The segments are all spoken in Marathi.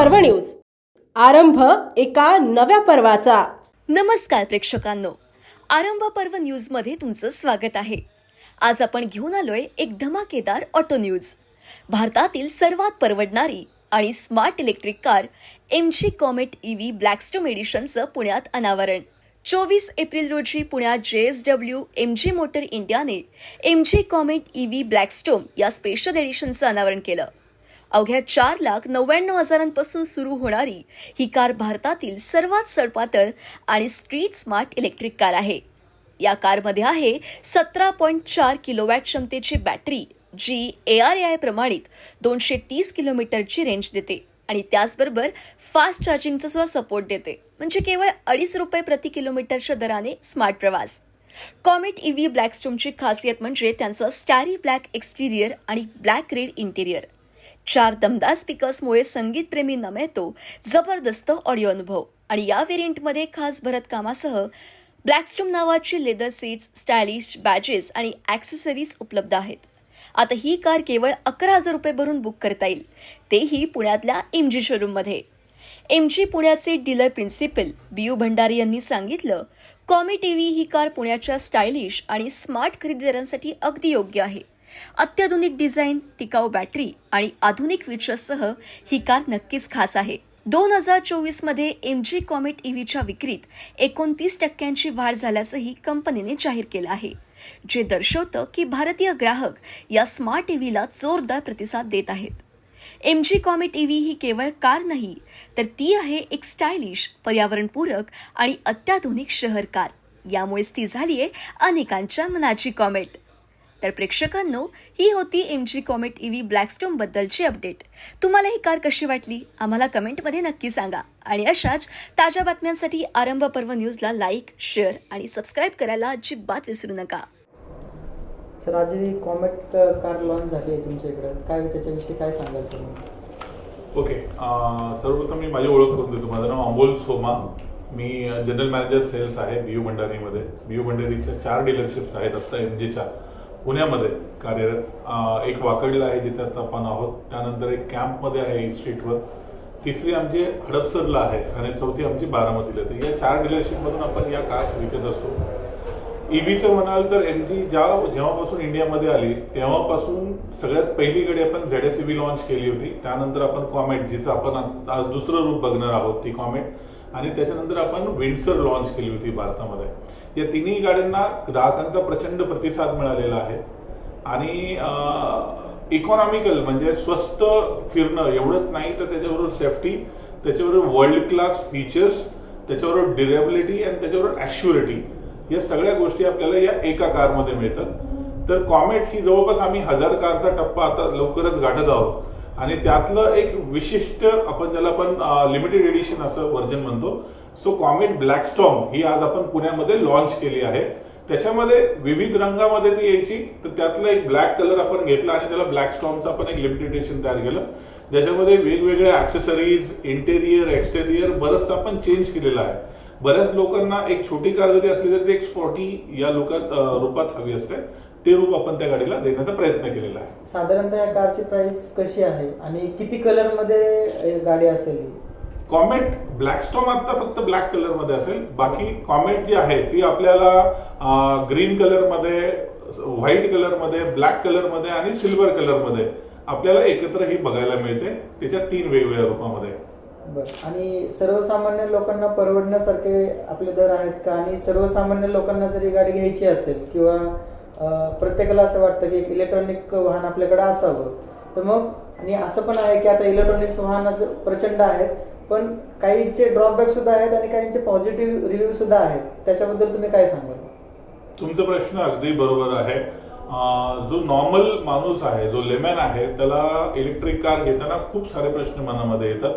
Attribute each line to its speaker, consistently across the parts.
Speaker 1: पर्व न्यूज. आरंभ एका नव्या पर्वाचा.
Speaker 2: नमस्कार प्रेक्षकांनो. आरंभ पर्व न्यूजमध्ये तुमचं स्वागत आहे. आज आपण घेऊन आलोय एक धमाकेदार ऑटो न्यूज. भारतातील सर्वात परवडणारी आणि smart electric car M G comet E V blackstorm एडिशनचं पुण्यात अनावरण. चोवीस एप्रिल रोजी पुण्यात J S W M G motor इंडियाने M G comet E blackstorm या स्पेशल एडिशनचं अनावरण केलं. अवघ्या चार लाख नव्याण्णव हजारांपासून सुरू होणारी ही कार भारतातील सर्वात सडपातळ आणि स्ट्रीट स्मार्ट इलेक्ट्रिक कार आहे. या कारमध्ये आहे सतरा पॉईंट चार किलोवॅट क्षमतेची बॅटरी जी ए आर ए आय प्रमाणित दोनशे तीस किलोमीटरची रेंज देते आणि त्याचबरोबर फास्ट चार्जिंगचा सुद्धा सपोर्ट देते. म्हणजे केवळ अडीच रुपये प्रति किलोमीटरच्या दराने स्मार्ट प्रवास. कॉमेट ई व्ही ब्लॅकस्टोमची खासियत म्हणजे त्यांचं स्टॅरी ब्लॅक एक्सटिरियर आणि ब्लॅक रेड इंटिरियर चार दमदार स्पीकर्समुळे संगीतप्रेमी मिळतो जबरदस्त ऑडिओ अनुभव. आणि या व्हेरियंटमध्ये खास भरतकामासह ब्लॅकस्टोम नावाची लेदर सीट्स स्टायलिश बॅजेस आणि ॲक्सेसरीज उपलब्ध आहेत. आता ही कार केवळ अकरा हजार रुपये भरून बुक करता येईल. तेही पुण्यातल्या एम जी शोरूममध्ये एम जी पुण्याचे dealer principal B U Bhandari यांनी सांगितलं कॉमी टीव्ही ही कार पुण्याच्या स्टायलिश आणि स्मार्ट खरेदीदारांसाठी अगदी योग्य आहे. अत्याधुनिक डिझाईन टिकाऊ बॅटरी आणि आधुनिक फीचर्ससह ही कार नक्कीच खास आहे. दोन हजार चोवीसमध्ये एम जी कॉमेट ईव्हीच्या विक्रीत एकोणतीस टक्क्यांची वाढ झाल्याचंही कंपनीने जाहीर केलं आहे. जे दर्शवतं की भारतीय ग्राहक या स्मार्ट टीव्हीला जोरदार प्रतिसाद देत आहेत. एम जी कॉमेट ईव्ही ही केवळ कार नाही तर ती आहे एक स्टायलिश पर्यावरणपूरक आणि अत्याधुनिक शहर कार. यामुळेच ती झाली आहे अनेकांच्या मनाची कॉमेट. तर प्रेक्षकांनो ही होती M G Comet EV Blackstone बद्दलची अपडेट तुम्हाला ही कार कशी वाटली? आम्हाला कमेंटमध्ये नक्की सांगा. आणि अशाच ताज्या बातम्यांसाठी आरंभ पर्व न्यूजला लाईक शेअर आणि सबस्क्राईब करायला अजिबात विसरू नका.
Speaker 3: सर आज जी कॉमेट कार लॉन्च झाली आहे तुमच्या इकडं काय त्याच्याविषयी काय सांगाल तुम्ही?
Speaker 4: ओके सर्वप्रथम मी माझी ओळख करून देतो. माझं नाव अमोल सोमा. मी जनरल मॅनेजर सेल्स आहे बियू भंडारीमध्ये बियू भंडारीच्या चार डीलरशिप्स आहेत आत्ता एम जीच्या पुण्यामध्ये कार्यरत एक वाकडला आहे जिथे आता आपण आहोत. त्यानंतर एक कॅम्पमध्ये आहे ई स्ट्रीटवर तिसरी आमची हडपसरला आहे आणि चौथी आमची बारामतीला तर या चार डिलरशिपमधून आपण या कार्स विकत असतो. ई व्हीचं म्हणाल तर एम जी ज्या जेव्हापासून इंडियामध्ये आली तेव्हापासून सगळ्यात पहिली गाडी आपण झेड एस व्ही लॉन्च केली होती. त्यानंतर आपण कॉमेट जिचं आपण आज दुसरं रूप बघणार आहोत ती कॉमेट आणि त्याच्यानंतर आपण विंडसर लॉन्च केली होती भारतामध्ये. या तिन्ही गाड्यांना ग्राहकांचा प्रचंड प्रतिसाद मिळालेला आहे. आणि इकॉनॉमिकल म्हणजे स्वस्त फिरणं एवढंच नाही तर त्याच्याबरोबर सेफ्टी त्याच्याबरोबर वर्ल्ड क्लास फीचर्स त्याच्याबरोबर ड्युरेबिलिटी आणि त्याच्याबरोबर ॲश्युरिटी या सगळ्या गोष्टी आपल्याला या एका कारमध्ये मिळतात. तर कॉमेट ही जवळपास आम्ही हजार कारचा टप्पा आता लवकरच गाठत आहोत. आणि त्यातलं एक विशिष्ट आपण ज्याला आपण लिमिटेड एडिशन असं व्हर्जन म्हणतो सो कॉमेट ब्लॅकस्टॉम ही आज आपण पुण्यामध्ये लॉन्च केली आहे. त्याच्यामध्ये विविध रंगामध्ये ती यायची तर त्यातलं एक ब्लॅक कलर आपण घेतला आणि त्याला ब्लॅक स्टॉमचं आपण एक लिमिटेशन तयार केलं. ज्याच्यामध्ये वेगवेगळ्या ॲक्सेसरीज इंटेरियर एक्सटेरियर बरंचसं आपण चेंज केलेलं आहे. बऱ्याच लोकांना एक छोटी कार जरी असली तरी ती एक स्पॉटी या लोकात रूपात हवी असते. ते रूप आपण त्या गाडीला देण्याचा प्रयत्न केलेला आहे.
Speaker 3: साधारणतः या कारची प्राइस कशी आहे? आणि किती कलरमध्ये गाडी असेल
Speaker 4: कॉमेट ब्लॅकस्टॉम आता फक्त ब्लॅक कलरमध्ये असेल. बाकी कॉमेट जी आहे ती आपल्याला ग्रीन कलरमध्ये व्हाईट कलरमध्ये ब्लॅक कलरमध्ये आणि सिल्वर कलरमध्ये आपल्याला एकत्र ही बघायला मिळते. त्याच्या तीन वेगवेगळ्या रूपामध्ये.
Speaker 3: बरं. आणि सर्वसामान्य लोकांना परवडण्यासारखे आपले दर आहेत का? आणि सर्वसामान्य लोकांना जर ही गाडी घ्यायची असेल किंवा प्रत्येकाला असं वाटतं की एक इलेक्ट्रॉनिक वाहन आपल्याकडे असावं तर मग आणि असं पण आहे की आता इलेक्ट्रॉनिक्स वाहन असं प्रचंड आहेत पण काहींचे ड्रॉबॅक सुद्धा आहेत आणि काहींचे पॉझिटिव्ह रिव्ह्यू सुद्धा आहेत. त्याच्याबद्दल तुम्ही काय सांगाल?
Speaker 4: तुमचा प्रश्न अगदी बरोबर आहे. जो नॉर्मल माणूस आहे जो लेमॅन आहे त्याला इलेक्ट्रिक कार घेताना खूप सारे प्रश्न मनामध्ये येतात.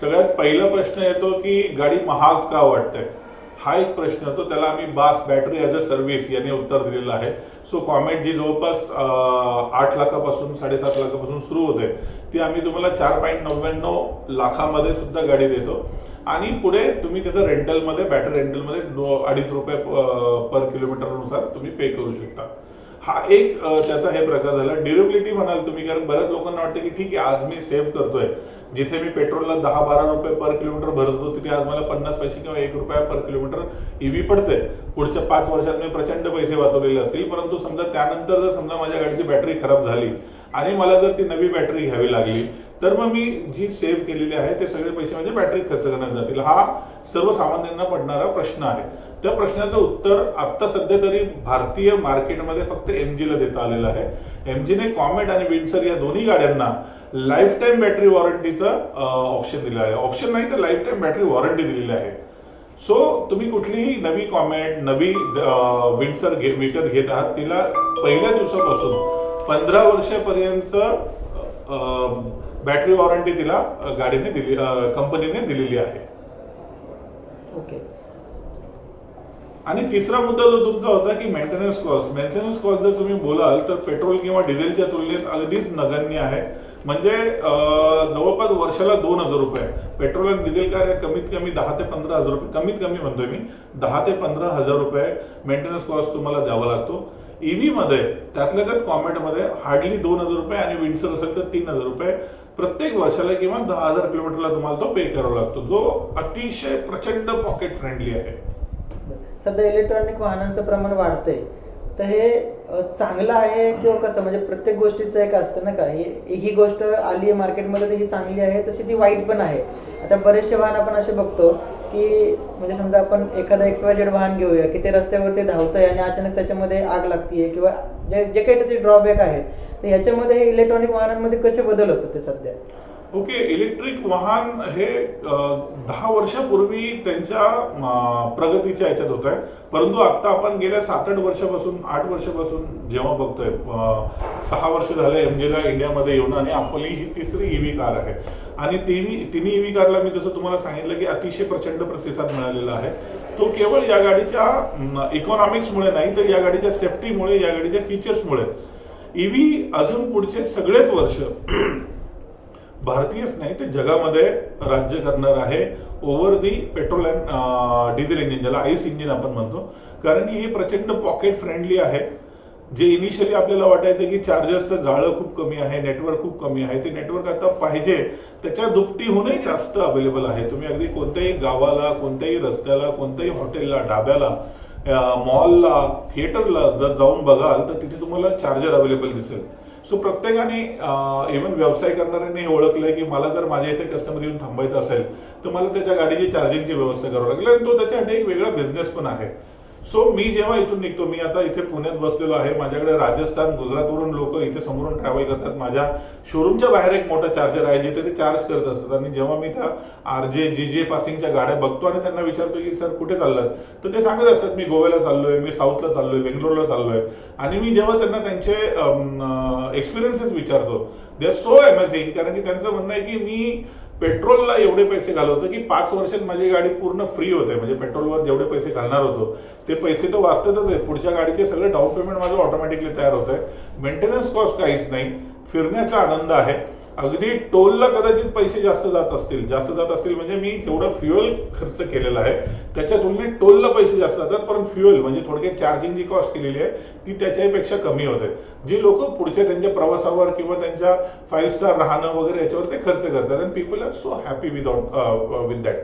Speaker 4: सगळ्यात पहिला प्रश्न येतो की गाडी महाग का वाटते? हा एक प्रश्न तो त्याला आम्ही BaaS battery as a service याने उत्तर दिलेलं आहे. सो कॉमेट जी जवळपास आठ लाखापासून साडेसात लाखापासून सुरू होते. ती आम्ही तुम्हाला चार पॉईंट नव्याण्णव लाखामध्ये सुद्धा गाडी देतो. आणि पुढे तुम्ही त्याचं रेंटलमध्ये बॅटरी रेंटलमध्ये अडीच रुपये पर किलोमीटरनुसार तुम्ही पे करू शकता. हा एक त्याचा हे प्रकार झाला. ड्युरेबिलिटी म्हणाल तुम्ही कारण बऱ्याच लोकांना वाटतं की ठीक आहे आज मी सेव्ह करतोय. जिथे मी पेट्रोलला दहा बारा रुपये पर किलोमीटर भरत होतो तिथे आज मला पन्नास पैसे किंवा एक रुपया पर किलोमीटर ईव्ही पडते पुढच्या पाच वर्षात मी प्रचंड पैसे वाचवलेले असतील. परंतु समजा त्यानंतर जर समजा माझ्या गाडीची बॅटरी खराब झाली आणि मला जर ती नवी बॅटरी घ्यावी लागली तर मग मी जी सेव्ह केलेली आहे ते सगळे पैसे माझे बॅटरी खर्च करण्यात जातील. हा सर्वसामान्यांना पडणारा प्रश्न आहे. त्या प्रश्नाचं उत्तर आता सध्या तरी भारतीय मार्केटमध्ये फक्त एम ला देता आलेलं आहे. एम जीने कॉमेट आणि विंडसर या दोन्ही गाड्यांना लाईफ टाईम बॅटरी वॉरंटीचं ऑप्शन दिलं आहे. ऑप्शन नाही तर लाईफ टाईम बॅटरी वॉरंटी दिलेली आहे. सो तुम्ही कुठलीही नवी कॉमेट नवी विंडसर घे विकत घेत आहात तिला पहिल्या दिवसापासून पंधरा वर्षापर्यंत बॅटरी वॉरंटी तिला गाडीने दिली कंपनीने दिलेली आहे.
Speaker 3: ओके.
Speaker 4: आणि तिसरा मुद्दा जो तुमचा होता की मेंटेनन्स कॉस्ट मेंटेनन्स कॉस्ट जर तुम्ही बोलाल तर पेट्रोल किंवा डिझेलच्या तुलनेत अगदीच नगण्य आहे. म्हणजे जवळपास वर्षाला दोन हजार रुपये. पेट्रोल आणि डिझेल कार या कमीत कमी दहा ते पंधरा हजार रुपये कमीत कमी म्हणतोय मी दहा ते पंधरा हजार रुपये मेंटेनन्स कॉस्ट तुम्हाला द्यावा लागतो. ईव्हीमध्ये त्यातल्या त्यात कॉमेटमध्ये हार्डली दोन हजार रुपये आणि विंडसर असेल तर तीन हजार रुपये. प्रत्येक वर्षाला किंवा दहा हजार किलोमीटरला तुम्हाला तो पे करावा लागतो. जो अतिशय प्रचंड पॉकेट फ्रेंडली आहे.
Speaker 3: सध्या इलेक्ट्रॉनिक वाहनांचं प्रमाण वाढतंय. तर हे चांगलं आहे किंवा कसं? म्हणजे प्रत्येक गोष्टीचं एक असतं ना का? ही ही गोष्ट आली आहे मार्केटमध्ये तर ही चांगली आहे तशी ती वाईट पण आहे. आता बरेचसे वाहन आपण असे बघतो की म्हणजे समजा आपण एखादं एक्स वाय जेड वाहन घेऊया की ते रस्त्यावरती धावतंय आणि अचानक त्याच्यामध्ये आग लागतीये किंवा जे जे काही त्याचे ड्रॉबॅक आहेत तर ह्याच्यामध्ये हे इलेक्ट्रॉनिक वाहनांमध्ये कसे बदल होतात ते सध्या?
Speaker 4: ओके इलेक्ट्रिक वाहन हे दहा वर्षापूर्वी त्यांच्या प्रगतीच्या याच्यात होत आहे परंतु आत्ता आपण गेल्या सात आठ वर्षापासून आठ वर्षापासून जेव्हा बघतोय सहा वर्ष झाले एम जीला इंडियामध्ये येऊन आणि आपली ही तिसरी ईव्ही कार आहे. आणि तिन्ही तिन्ही ईव्ही कारला मी जसं तुम्हाला सांगितलं की अतिशय प्रचंड प्रतिसाद मिळालेला आहे. तो केवळ या गाडीच्या इकॉनॉमिक्समुळे नाही तर या गाडीच्या सेफ्टीमुळे या गाडीच्या फीचर्समुळे ईव्ही अजून पुढचे सगळेच वर्ष भारतीयच नाही ते जगामध्ये राज्य करणार आहे over the petrol and diesel engine ज्याला आईस इंजिन आपण म्हणतो. कारण की हे प्रचंड पॉकेट फ्रेंडली आहे. जे इनिशियली आपल्याला वाटायचं की चार्जर्सचं जाळं खूप कमी आहे नेटवर्क खूप कमी आहे ते नेटवर्क आता पाहिजे त्याच्या दुपटीहूनही जास्त अवेलेबल आहे. तुम्ही अगदी कोणत्याही गावाला कोणत्याही रस्त्याला कोणत्याही हॉटेलला ढाब्याला मॉलला थिएटरला जर जाऊन बघाल तर तिथे तुम्हाला चार्जर अवेलेबल दिसेल. सो प्रत्येकाने इव्हन व्यवसाय करणाऱ्याने हे ओळखलंय की मला जर माझ्या इथे कस्टमर येऊन थांबायचं असेल तर मला त्याच्या गाडीची चार्जिंगची व्यवस्था करावी लागेल. आणि तो त्याच्यासाठी एक वेगळा बिझनेस पण आहे. सो मी जेव्हा इथून निघतो मी आता इथे पुण्यात बसलेलो आहे. माझ्याकडे राजस्थान गुजरातवरून लोक इथे समोरून ट्रॅव्हल करतात. माझ्या शोरूमच्या बाहेर एक मोठा चार्जर आहे जिथे ते चार्ज करत असतात. आणि जेव्हा मी त्या आर जे जी जे पासिंगच्या गाड्या बघतो आणि त्यांना विचारतो की सर कुठे चाललात? तर ते सांगत असतात मी गोव्याला चाललोय मी साऊथला चाललोय बेंगलोरला चाललोय. आणि मी जेव्हा त्यांना त्यांचे एक्सपिरियन्सेस विचारतो दे आर सो अमेझिंग कारण की त्यांचं म्हणणं आहे की मी पेट्रोलला एवढे पैसे घालवतो की पाच वर्षात माझी गाडी पूर्ण फ्री होते म्हणजे पेट्रोलवर जेवढे पैसे घालणार होतो ते पैसे तर वाचतातच आहे. पुढच्या गाडीचे सगळे डाऊन पेमेंट माझं ऑटोमॅटिकली तयार होत आहे मेंटेनन्स कॉस्ट काहीच नाही. फिरण्याचा आनंद आहे. अगदी टोलला कदाचित पैसे जास्त जात असतील. जास्त जात असतील म्हणजे मी जेवढं फ्युएल खर्च केलेला आहे त्याच्या तुलनेत टोलला पैसे जास्त जातात पण फ्युएल म्हणजे थोडक्यात चार्जिंग जी कॉस्ट केलेली आहे ती त्याच्यापेक्षा कमी होते जी लोक पुढच्या त्यांच्या प्रवासावर किंवा त्यांच्या फाईव्ह स्टार राहणं वगैरे याच्यावर ते खर्च करतात and people are so happy without with that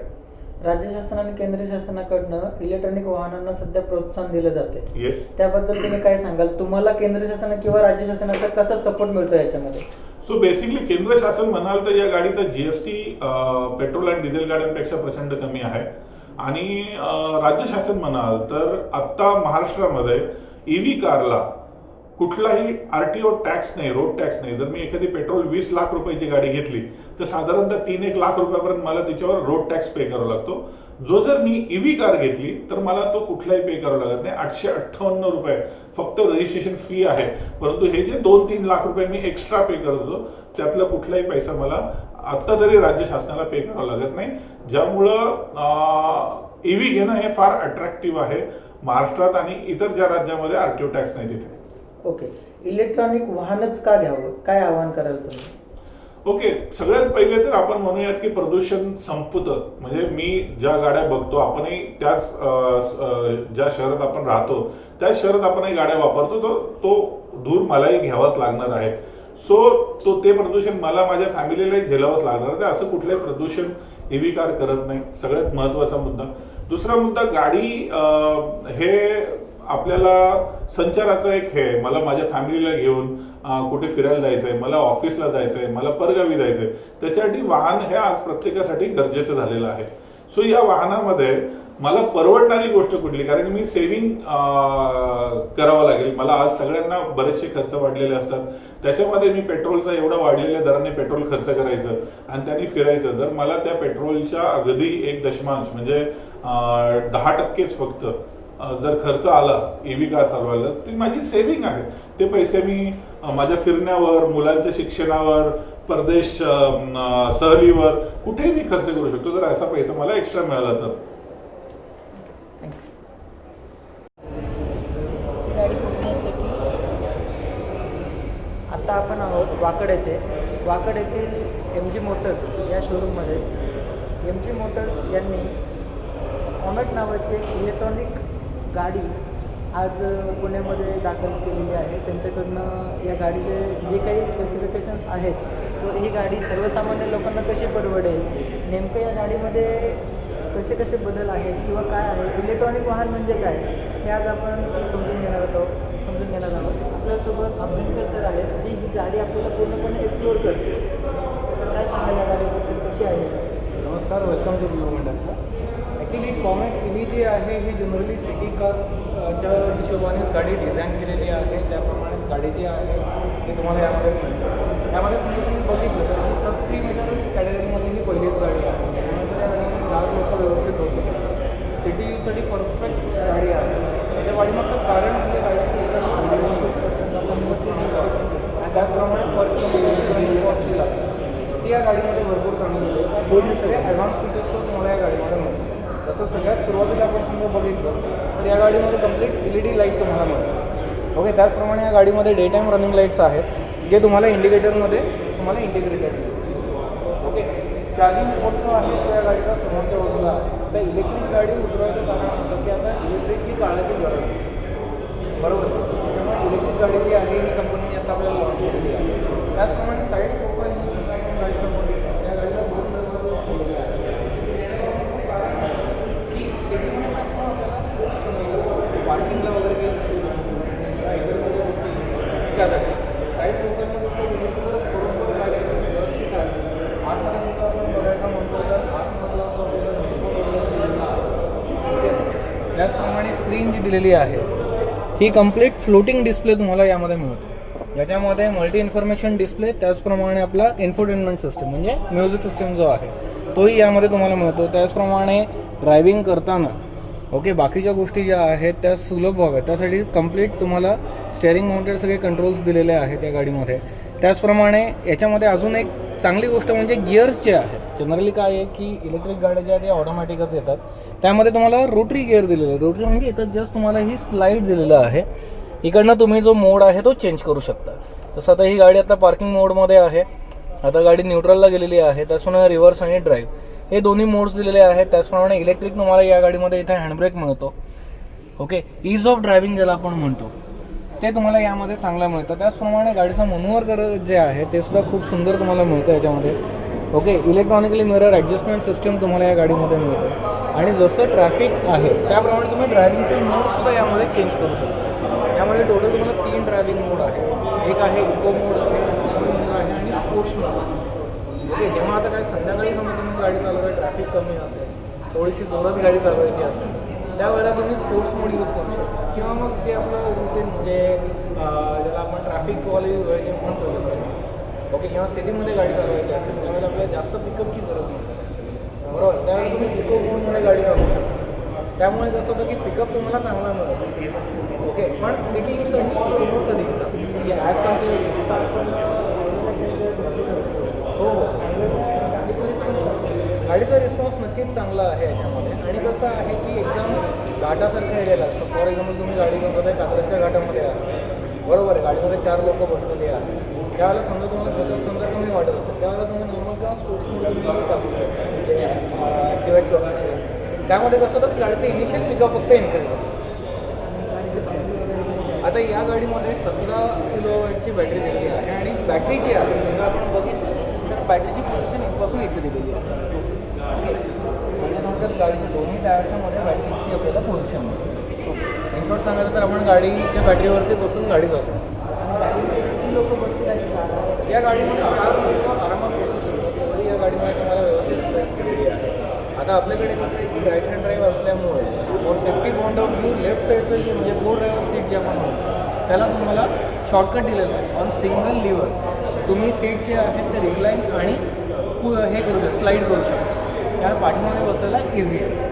Speaker 3: राज्य शासन आणि केंद्र शासनाकडनं इलेक्ट्रॉनिक वाहनांना सध्या प्रोत्साहन दिलं जाते
Speaker 4: येस
Speaker 3: त्याबद्दल तुम्ही काय सांगाल? तुम्हाला केंद्र शासन किंवा राज्य शासनाचा कसा सपोर्ट मिळतो याच्यामध्ये?
Speaker 4: सो बेसिकली केंद्र शासन म्हणाल तर या गाडीचा जीएसटी पेट्रोल आणि डिझेल गाड्यांपेक्षा प्रचंड कमी आहे. आणि राज्य शासन म्हणाल तर आत्ता महाराष्ट्रामध्ये ई व्ही कारला कुठलाही आर टी ओ टॅक्स नाही रोड टॅक्स नाही. जर मी एखादी पेट्रोल वीस लाख रुपयाची गाडी घेतली तर साधारणतः तीन एक लाख रुपयापर्यंत मला त्याच्यावर रोड टॅक्स पे करावा लागतो. जो जर मी ईव्ही कार घेतली तर मला तो कुठलाही पे करावा लागत नाही. आठशे अठ्ठावन्न रुपये फक्त रजिस्ट्रेशन फी आहे. परंतु हे जे दोन तीन लाख रुपये मी एक्स्ट्रा पे करत होतो त्यातला कुठलाही पैसा मला आत्ता तरी राज्य शासनाला पे करावा लागत नाही. ज्यामुळं ईव्ही घेणं हे फार अट्रॅक्टिव्ह आहे. महाराष्ट्रात आणि इतर ज्या राज्यामध्ये आरटीओ टॅक्स नाही तिथे.
Speaker 3: ओके. इलेक्ट्रॉनिक वाहनच का घ्यावं? काय आवाहन कराल तुम्ही?
Speaker 4: ओके सगळ्यात पहिले तर आपण म्हणूयात की प्रदूषण संपतं. म्हणजे मी ज्या गाड्या बघतो आपणही त्याच ज्या शहरात आपण राहतो त्या शहरात आपणही गाड्या वापरतो. तर तो धूर मलाही घ्यावाच लागणार आहे. सो तो ते प्रदूषण मला माझ्या फॅमिलीलाही झेलावंच लागणार आहे. असं कुठलंही प्रदूषण ईव्ही कार करत नाही. सगळ्यात महत्त्वाचा मुद्दा. दुसरा मुद्दा गाडी हे आपल्याला संचाराचा एक हे मला माझ्या फॅमिलीला घेऊन कुठे फिरायला जायचं आहे मला ऑफिसला जायचं आहे मला परगावी जायचं आहे त्याच्यासाठी वाहन हे आज प्रत्येकासाठी गरजेचं झालेलं आहे. सो या वाहनामध्ये मला परवडणारी गोष्ट कुठली? कारण की मी सेव्हिंग करावं लागेल. मला आज सगळ्यांना बरेचसे खर्च वाढलेले असतात. त्याच्यामध्ये मी पेट्रोलचा एवढा वाढलेल्या दराने पेट्रोल खर्च करायचं आणि त्यांनी फिरायचं. जर मला त्या पेट्रोलच्या अगदी एक दशमांश म्हणजे दहा टक्केच फक्त जर खर्च आला ईव्ही कार चालवायला ती माझी सेव्हिंग आहे. ते पैसे मी माझ्या फिरण्यावर मुलांच्या शिक्षणावर परदेश सहलीवर कुठेही मी खर्च करू शकतो. जर असा पैसा मला एक्स्ट्रा मिळाला तर.
Speaker 3: आता आपण आहोत वाकड येथे. वाकड येथील एम जी मोटर्स या शोरूममध्ये एम जी मोटर्स यांनी कॉमेट नावाची एक इलेक्ट्रॉनिक गाडी आज पुण्यामध्ये दाखल केलेली आहे. त्यांच्याकडनं या गाडीचे जे काही स्पेसिफिकेशन्स आहेत तो ही गाडी सर्वसामान्य लोकांना कशी परवडेल? नेमकं या गाडीमध्ये कसे कसे बदल आहेत किंवा काय आहे? इलेक्ट्रॉनिक वाहन म्हणजे काय? हे आज आपण समजून घेणार आहोत समजून घेणार आहोत. आपल्यासोबत अभ्यंकर सर आहेत जी ही गाडी आपल्याला पूर्णपणे एक्सप्लोअर करते सर काय सांगायला या गाडीबद्दल? कशी आहे?
Speaker 5: नमस्कार welcome to view actually Comet E जी आहे ही जनरली सिटी कारच्या हिशोबानेच गाडी डिझाईन केलेली आहे. त्याप्रमाणेच गाडी जी आहे ती तुम्हाला यामध्ये मिळते. त्यामध्ये समजा तुम्ही बघितलं तर सब थ्री मीटर कॅटेगरीमध्ये ही पहिलीच गाडी आहे. त्यानंतर या गाडीमध्ये चार लोक व्यवस्थित बसू शकतात सिटी यूजसाठी परफेक्ट गाडी आहे. त्याच्या वाढीमागचं कारण म्हणजे गाडीची आणि त्याचप्रमाणे परत किलोमीटर कॉस्टची लागते. ती या गाडीमध्ये भरपूर चांगली आहे पूर्ण सगळे ॲडव्हान्स फीचर्स तुम्हाला या गाडीमध्ये मिळतात तसं सगळ्यात सुरुवातीला आपण समजा बघितलं तर या गाडीमध्ये complete L E D light तुम्हाला मिळतात ओके त्याचप्रमाणे या गाडीमध्ये डे टाईम रनिंग लाईट्स आहेत जे तुम्हाला इंडिकेटरमध्ये तुम्हाला इंटिग्रेटेड मिळतात ओके चार्जिंग पोर्ट जो आहे तो या गाडीचा समोरच्या बाजूला आहे. आता इलेक्ट्रिक गाडी उतरवायचं कारण असं की आता इलेक्ट्रिक ही काळाची गरज आहे. बरोबर? त्यामुळे इलेक्ट्रिक गाडी जी आहे ही कंपनीने आता आपल्याला लॉन्च केलेली आहे. त्याचप्रमाणे साईड प्रोफाईल त्याचप्रमाणे स्क्रीन जी दिलेली आहे ही कंप्लीट फ्लोटिंग डिस्प्ले तुम्हाला यामध्ये मिळतो. याच्यामध्ये मल्टी इन्फॉर्मेशन डिस्प्ले त्याचप्रमाणे आपला इन्फोटेनमेंट सिस्टम म्हणजे म्युझिक सिस्टम जो आहे तोही यामध्ये तुम्हाला मिळतो. त्याचप्रमाणे ड्रायव्हिंग करताना ओके बाकीच्या गोष्टी ज्या आहेत त्या सुलभ व्हाव्यात. त्यासाठी कंप्लीट तुम्हाला स्टेअरिंग माउंटेड सगळे कंट्रोल्स दिलेले आहेत या गाडीमध्ये. त्याचप्रमाणे याच्यामध्ये अजून एक चांगली गोष्ट म्हणजे गिअर्स जे आहेत जनरली काय आहे की इलेक्ट्रिक गाड्या ज्या आहेत त्या ऑटोमॅटिकच येतात. त्यामध्ये तुम्हाला रोटरी गिअर दिलेलं आहे. रोटरी म्हणजे इथं जस्ट तुम्हाला ही स्लाईड दिलेलं आहे. इकडनं तुम्ही जो मोड आहे तो चेंज करू शकता. तसं आता ही गाडी आता पार्किंग मोडमध्ये आहे. आता गाडी न्यूट्रलला गेलेली आहे. त्याचप्रमाणे रिव्हर्स आणि ड्राईव्ह हे दोन्ही मोड्स दिलेले आहेत. त्याचप्रमाणे इलेक्ट्रिक तुम्हाला या गाडीमध्ये इथे हँडब्रेक मिळतो. ओके इज ऑफ ड्रायव्हिंग ज्याला आपण म्हणतो. ते तुम्हाला यामध्ये चांगलं मिळतं. त्याचप्रमाणे गाडीचं मनोवर कर जे आहे ते सुद्धा खूप सुंदर तुम्हाला मिळतं याच्यामध्ये. Okay electronically mirror adjustment system तुम्हाला या गाडीमध्ये मिळतं. आणि जसं ट्रॅफिक आहे त्याप्रमाणे तुम्ही ड्रायव्हिंगचे मोडसुद्धा यामध्ये चेंज करू शकता. यामध्ये टोटल तुम्हाला तीन ड्रायव्हिंग मोड आहे. एक आहे इको मोड आहे मोड आहे आणि स्पोर्ट्स मोड ओके जेव्हा आता काय संध्याकाळी समजा तुम्ही गाडी आहे ट्रॅफिक कमी असेल थोडीशी जोरात गाडी चालवायची असेल त्यावेळेला तुम्ही स्पोर्ट्स मोड यूज करू शकता. किंवा मग जे आपलं रुटीन म्हणजे ज्याला आपण ट्रॅफिक कॉलेज वगैरे जे म्हणतो ओके किंवा सिटीमध्ये गाडी चालवायची असेल त्यावेळेला आपल्याला जास्त पिकअपची गरज नसते. बरोबर? त्यावेळेला तुम्ही इको मोडमध्ये गाडी चालवू शकता. त्यामुळे कसं होतं की पिकअप तुम्हाला चांगला मिळतो. ओके पण सिटी यूजसाठी इको कधीचा म्हणजे ॲज हो हो. गाडीचा रिस्पॉन्स नक्कीच चांगला आहे याच्यामध्ये. आणि कसं आहे की एकदम घाटासारख्या एरियाला असतं फॉर एक्झाम्पल तुम्ही गाडी घेऊन आहे कात्रजच्या घाटामध्ये आहात बरोबर आहे गाडीमध्ये चार लोक बसलेले आहेत त्यावेळेला समजा तुम्हाला गजब समजा कमी वाटत असेल त्यावेळेला तुम्ही नॉर्मल किंवा स्पोर्ट्समध्ये तुम्ही टाकू शकता. म्हणजे ॲक्टिवेट करू शकता. त्यामध्ये कसं होतं की गाडीचं इनिशियल पिकअप फक्त इन्क्रीज होतं. आता या गाडीमध्ये सतरा किलोवॅटची बॅटरी दिलेली आहे आणि बॅटरी जी आहे समजा आपण बघितलं तर बॅटरीची पोझिशन इथपासून इथे दिलेली आहे. ओके. त्याच्यानंतर गाडीच्या दोन्ही टायरच्या मध्ये बॅटरीची आपल्याला पोझिशन मिळते इन शॉर्ट सांगायचं तर आपण गाडीच्या बॅटरीवरती बसून गाडी जातो. या गाडीमध्ये चार लोक आरामात बसू तेवढी या गाडीमध्ये तुम्हाला व्यवस्थित स्पेस दिलेली आहे आता आपल्याकडे कसं आहे की राईट हँड ड्राईव्ह असल्यामुळे for safety point of view left साईडचं जे म्हणजे को ड्रायव्हर सीट जे आपण म्हणतो त्याला तुम्हाला शॉर्टकट दिलेलं आहे ऑन सिंगल लिव्हर तुम्ही सीट जे आहेत ते रिक्लाईन आणि हे करू शकता स्लाईड करू शकता त्या पाठीमागे बसायला इझी आहे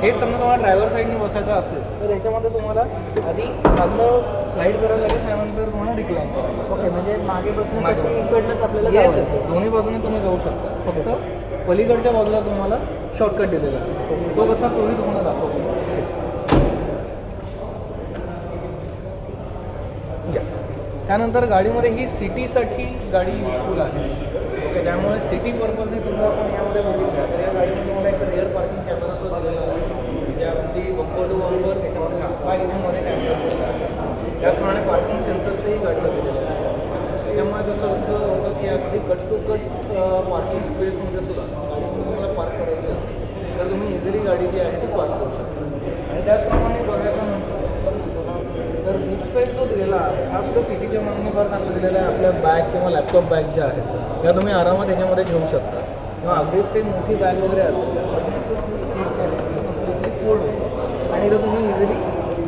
Speaker 5: हे समजा तुम्हाला ड्रायव्हर साईडने बसायचं असेल तर याच्यामध्ये तुम्हाला आधी खाल्लं स्लाईड करायला लागेल त्यानंतर तुम्हाला रिक्लाईन करायला.
Speaker 3: ओके म्हणजे मागे बसण्यासाठी. इकडनंच आपल्याला.
Speaker 5: दोन्ही बाजूने तुम्ही जाऊ शकता फक्त पलीकडच्या बाजूला तुम्हाला शॉर्टकट दिलेला आहे. तो कसा तोही तुम्हाला दाखवतो. त्यानंतर गाडीमध्ये ही सिटीसाठी गाडी युजफुल आहे. ओके त्यामुळे सिटी पर्पजने सुद्धा आपण यामध्ये बघितलं. तर या गाडीमध्ये तुम्हाला एक रिअर पार्किंग कॅमेरा सुद्धा दिलेला आहे. म्हणजे अगदी बंपर टू बंपर त्याच्यामध्ये हातपाय इथेमध्ये कॅमेरा दिलेला आहे. त्याचप्रमाणे पार्किंग सेन्सर्सही गाडीला दिलेलं आहे. त्याच्यामुळे कसं होतं होतं की अगदी कट टू कट पार्किंग स्पेसमध्ये सुद्धा गाडी तुम्हाला पार्क करायची असेल तर तुम्ही इझिली गाडी जी आहे ती पार्क करू शकता. आणि त्याचप्रमाणे बघायचं म्हणतो तर बूट स्पेस जो दिलेला आहे हा सुद्धा सिटीच्या मागणी फार चांगला दिलेला आहे. आपल्या बॅग किंवा लॅपटॉप बॅग ज्या आहेत त्या तुम्ही आरामात त्याच्यामध्ये ठेवू शकता. किंवा अगदीच काही मोठी बॅग वगैरे असेल तर आणि इथं तुम्ही इझिली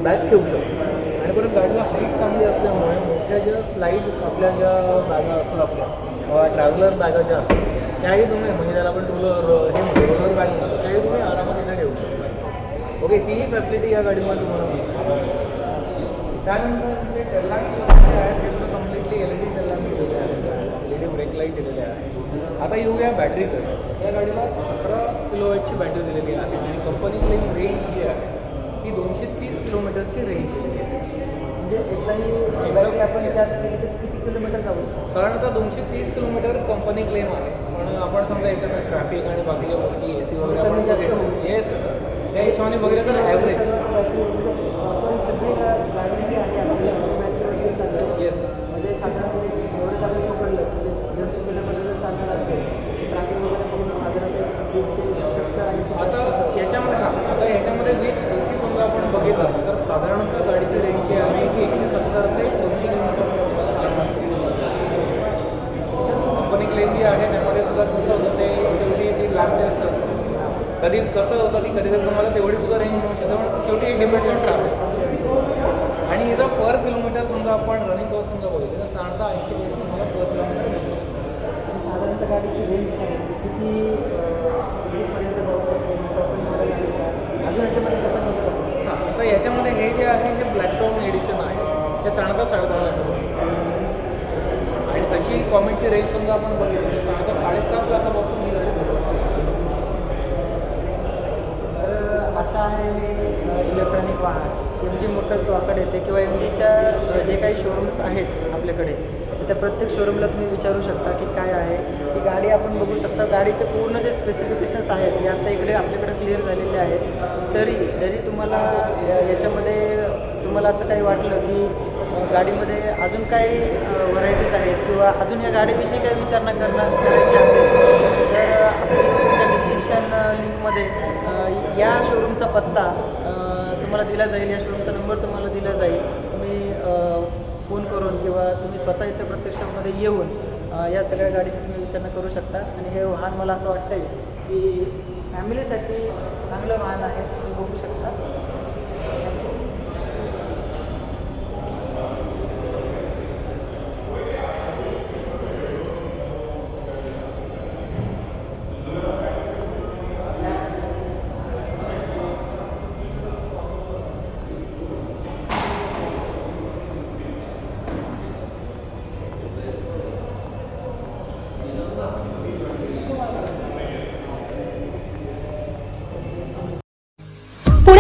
Speaker 5: बॅग ठेवू शकता. आणि परत गाडीला हाईट चांगली ज्या स्लाईड आपल्या ज्या बॅगा असतात आपल्या ट्रॅव्हलर बॅगा ज्या असतात त्याही तुम्ही म्हणजे त्याला आपण टूलर हे रोलर बॅग म्हणतो त्याही तुम्ही आरामात इथे ठेवू शकता. ओके तीही फॅसिलिटी या गाडीमध्ये तुम्हाला मिळते त्यानंतर जे टेललाईट्स वगैरे आहेत ते सुद्धा completely L E D taillight दिलेले आहेत L E D brake light दिलेले आहे. आता येऊया बॅटरीकडे या गाडीला सतरा किलोवॅटची बॅटरी दिलेली आहे आणि कंपनीतली रेंज जी आहे ती दोनशे तीस किलोमीटरची रेंज दिलेली आहे.
Speaker 3: म्हणजे एकदा बॅटरी आपण चार्ज केली तर किती किलोमीटर जाऊ शकतो?
Speaker 5: साधारणतः दोनशे तीस किलोमीटर कंपनी क्लेम आहे. पण आपण समजा एकत्र ट्रॅफिक आणि बाकीच्या गोष्टी ए सी वगैरे आपण. येस. त्या हिशोबाने बघितलं तर ॲव्हरेज
Speaker 3: म्हणजे आपण सगळी गाडी जी आहे
Speaker 5: येस
Speaker 3: म्हणजे साधारणतः एवढंच आपण पकडलं की दोनशे किलोमीटर जर चालणार असेल ट्रॅफिक वगैरे पकडून साधारणतः दीडशे सत्तर ऐंशी
Speaker 5: आता याच्यामध्ये हा आता याच्यामध्ये विथ ए सी समजा आपण बघितलं साधारणतः गाडीची रेंज जी आहे ती एकशे सत्तर ते दोनशे किलोमीटर. कंपनी क्लेम जी आहे त्यामध्ये सुद्धा कसं होतं ते शेवटी ती लॅब टेस्ट असते कधी कसं होतं की कधी कधी तुम्हाला तेवढी सुद्धा रेंज मिळू शकते पण शेवटी डिपेंड्स ऑन ट्रॅफिक. आणि याचा पर किलोमीटर समजा आपण रनिंग कॉस्ट समजा बोलतो तर साधारणतः ऐंशी पैसे तुम्हाला पर किलोमीटर मिळू शकतो.
Speaker 3: साधारणतः गाडीची रेंज काय किती कितीपर्यंत जाऊ शकते? अजून याच्यामध्ये कसं
Speaker 5: तर आता याच्यामध्ये हे जे आहे हे ब्लॅकस्टोन एडिशन आहे. हे सणाचा साडेदहा लाख आणि तशी कॉमेंटची रेंज समजा आपण बघितली तर साडेसात लाखापासून ही गाडी सुरुवात
Speaker 3: तर असं आहे इलेक्ट्रॉनिक वाहन. एम जी मोटर्स वाकड येते किंवा एम जीच्या जे काही शोरूम्स आहेत आपल्याकडे तर त्या प्रत्येक शोरूमला तुम्ही विचारू शकता की काय आहे. ही गाडी आपण बघू शकता. गाडीचे पूर्ण जे स्पेसिफिकेशन्स आहेत हे आता इकडे आपल्याकडे क्लिअर झालेले आहेत. तरी जरी तुम्हाला या- याच्यामध्ये तुम्हाला असं काही वाटलं की गाडीमध्ये अजून काही व्हरायटीज आहेत किंवा अजून या गाडीविषयी काही विचारणा करणं करायची असेल तर आपल्या तुमच्या डिस्क्रिप्शन लिंकमध्ये या शोरूमचा पत्ता तुम्हाला दिला जाईल. या शोरूमचा नंबर तुम्हाला दिला जाईल. तुम्ही फोन करून किंवा तुम्ही स्वतः इथं प्रत्यक्षामध्ये येऊन या सगळ्या गाडीची तुम्ही विचारणा करू शकता. आणि हे वाहन मला असं वाटतं आहे की फॅमिलीसाठी चांगलं वाहन आहे तुम्ही बघू शकता.